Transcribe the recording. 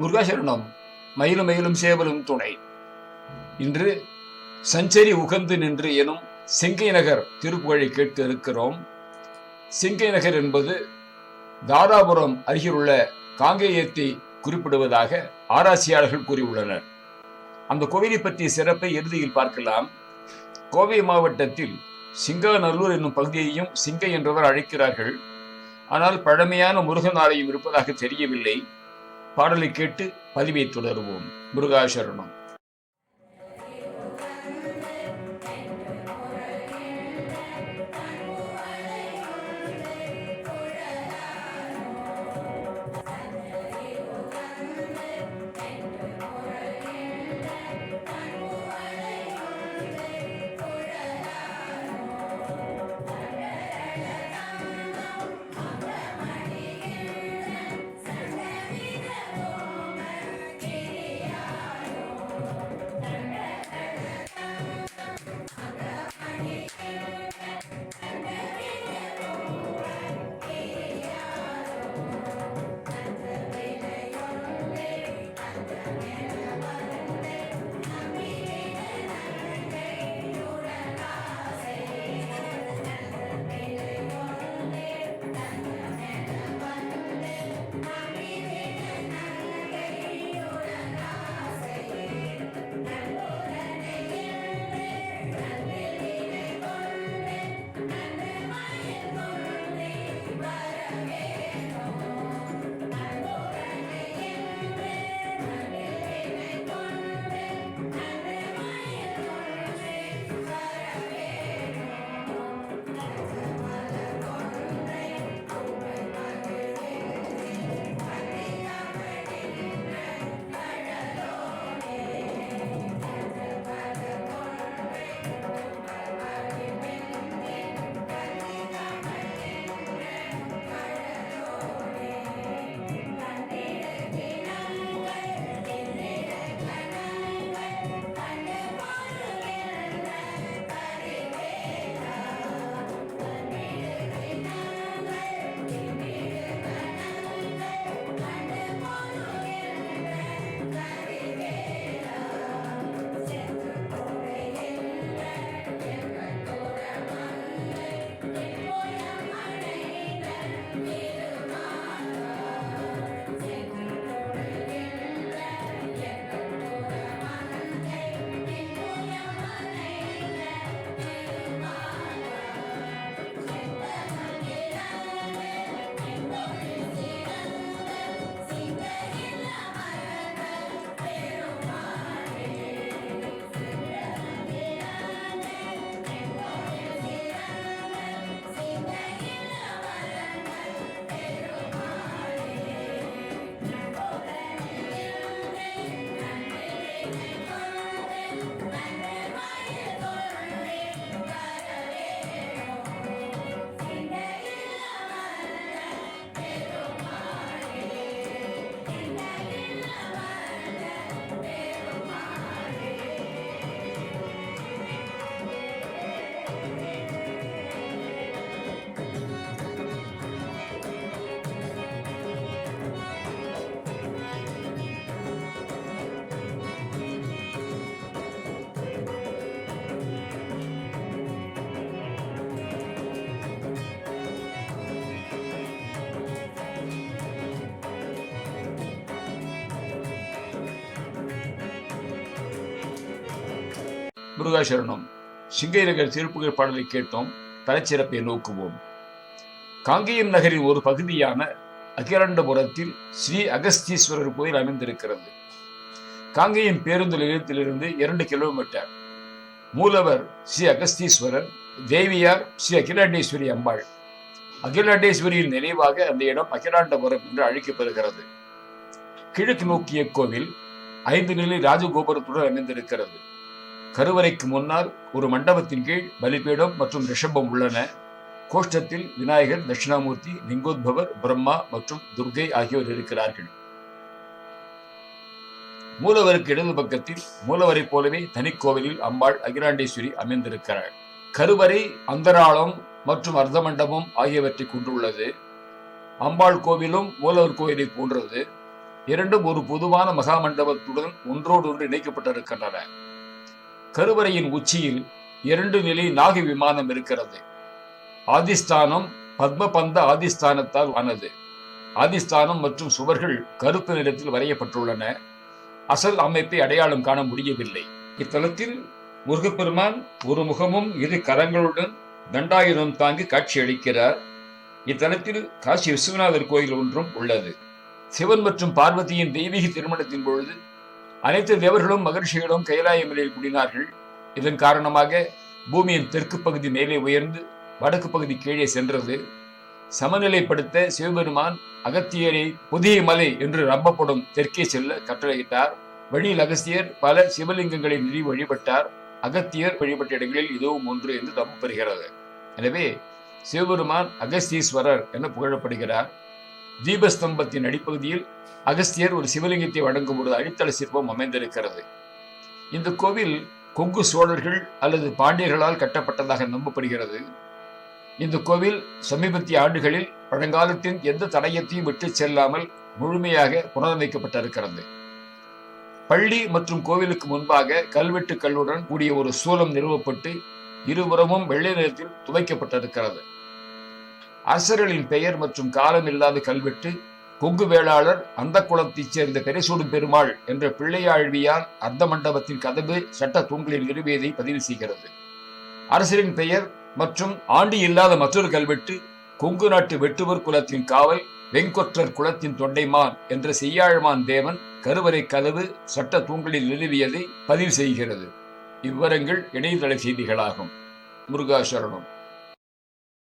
முருகாசரணம் மயிலும் மயிலும் சேவலும் துணை. இன்று சஞ்சரி உகந்து நின்று எனும் சிங்கை நகர் திருப்புகழை கேட்டு இருக்கிறோம். சிங்கை நகர் என்பது தாராபுரம் அருகிலுள்ள காங்கேயத்தை குறிப்பிடுவதாக ஆராய்ச்சியாளர்கள் கூறியுள்ளனர். அந்த கோவிலை பற்றிய சிறப்பை இறுதியில் பார்க்கலாம். கோவை மாவட்டத்தில் சிங்காநல்லூர் என்னும் பகுதியையும் சிங்கை என்றவர் அழைக்கிறார்கள். ஆனால் பழமையான முருகன் ஆலயம் இருப்பதாக தெரியவில்லை. பாடலை கேட்டு பதிவை தொடருவோம். முருகாசரணம். முருகாசரணம். சிங்கைநகர் திருப்புகழ் பாடலை கேட்டோம். தலைச்சிறப்பை நோக்குவோம். காங்கேயம் நகரின் ஒரு பகுதியான அகிரண்டபுரத்தில் ஸ்ரீ அகஸ்தீஸ்வரர் கோயில் அமைந்திருக்கிறது. காங்கேயம் பேருந்து நிலையத்திலிருந்து இரண்டு கிலோமீட்டர். மூலவர் ஸ்ரீ அகஸ்தீஸ்வரர் தேவியார் ஸ்ரீ அகிலாண்டேஸ்வரி அம்பாள். அகிலாண்டேஸ்வரியின் நினைவாக அந்த இடம் அகிலாண்டபுரம் என்று அழைக்கப்படுகிறது. கிழக்கு நோக்கிய கோவில் ஐந்து நிலை ராஜகோபுரத்துடன் அமைந்திருக்கிறது. கருவறைக்கு முன்னால் ஒரு மண்டபத்தின் கீழ் பலிபீடம் மற்றும் ரிஷபம் உள்ளன. கோஷ்டத்தில் விநாயகர் தட்சிணாமூர்த்தி லிங்கோத்பவர் பிரம்மா மற்றும் துர்கை ஆகியோர் இருக்கிறார்கள். மூலவருக்கு இடது பக்கத்தில் மூலவரை போலவே தனிக்கோவிலில் அம்பாள் அகிலாண்டேஸ்வரி அமைந்திருக்கிறாள். கருவறை அந்தராளம் மற்றும் அர்த்த மண்டபம் ஆகியவற்றை கொண்டுள்ளது. அம்பாள் கோவிலும் மூலவர் கோவிலை போன்றது. இரண்டும் ஒரு பொதுவான மகாமண்டபத்துடன் ஒன்றோடு ஒன்று இணைக்கப்பட்டிருக்கின்றன. கருவறையின் உச்சியில் இரண்டு நிலை நாக விமானம் இருக்கிறது. ஆதிஸ்தானம் பத்மபந்த ஆதிஸ்தானத்தால் ஆனது. ஆதிஸ்தானம் மற்றும் சுவர்கள் கருப்பு நிறத்தில் வரையப்பட்டுள்ளன. அசல் அமைப்பை அடையாளம் காண முடியவில்லை. இத்தலத்தில் முருகப்பெருமான் ஒரு முகமும் இரு கரங்களுடன் தண்டாயுதம் தாங்கி காட்சியளிக்கிறார். இத்தலத்தில் காசி விஸ்வநாதர் கோயில் ஒன்றும் உள்ளது. சிவன் மற்றும் பார்வதியின் தெய்வீக திருமணத்தின் பொழுது அனைத்து தேவர்களும் மகர்ஷிகளும் கைலாய மலையில் கூடினார்கள். இதன் காரணமாக பூமியின் தெற்கு பகுதி மேலே உயர்ந்து வடக்கு பகுதி கீழே சென்றது. சமநிலைப்படுத்த சிவபெருமான் அகத்தியரை புதிய மலை என்று நம்பப்படும் தெற்கே செல்ல கட்டளையிட்டார். வழியில் அகஸ்தியர் பல சிவலிங்கங்களை நிறுவி வழிபட்டார். அகத்தியர் வழிபட்ட இடங்களில் இதுவும் ஒன்று என்று நம்பப்படுகிறது. எனவே சிவபெருமான் அகஸ்தீஸ்வரர் என புகழப்படுகிறார். தீபஸ்தம்பத்தின் அடிப்பகுதியில் அகஸ்தியர் ஒரு சிவலிங்கத்தை வழங்கும் ஒரு அடித்தள சிற்பம் அமைந்திருக்கிறது. இந்த கோவில் கொங்கு சோழர்கள் அல்லது பாண்டியர்களால் கட்டப்பட்டதாக நம்பப்படுகிறது. இந்த கோவில் சமீபத்திய ஆண்டுகளில் பழங்காலத்தின் எந்த தடயத்தையும் விட்டு செல்லாமல் முழுமையாக புனரமைக்கப்பட்டிருக்கிறது. பள்ளி மற்றும் கோவிலுக்கு முன்பாக கல்வெட்டு கல்லுடன் கூடிய ஒரு சூலம் நிறுவப்பட்டு இருபுறமும் வெள்ளை நிறத்தில் துவைக்கப்பட்டிருக்கிறது. அரசர்களின் பெயர் மற்றும் காலம் இல்லாத கல்வெட்டு கொங்கு வேளாளர் அந்த குளத்தைச் சேர்ந்த பெருசூடு பெருமாள் என்ற பிள்ளையாழ்வியால் அர்த்த மண்டபத்தின் கதவு சட்ட தூண்களில் நிறுவியதை பதிவு செய்கிறது. அரசரின் பெயர் மற்றும் ஆண்டி இல்லாத மற்றொரு கல்வெட்டு கொங்கு நாட்டு வெட்டுவர் குலத்தின் காவல் வெங்கொற்றர் குலத்தின் தொண்டைமான் என்ற செய்யாழ்மான் தேவன் கருவறை கதவு சட்ட தூண்களில் நிறுவியதை பதிவு செய்கிறது. இவ்விவரங்கள் இணையதள செய்திகளாகும். முருகாசரணம்.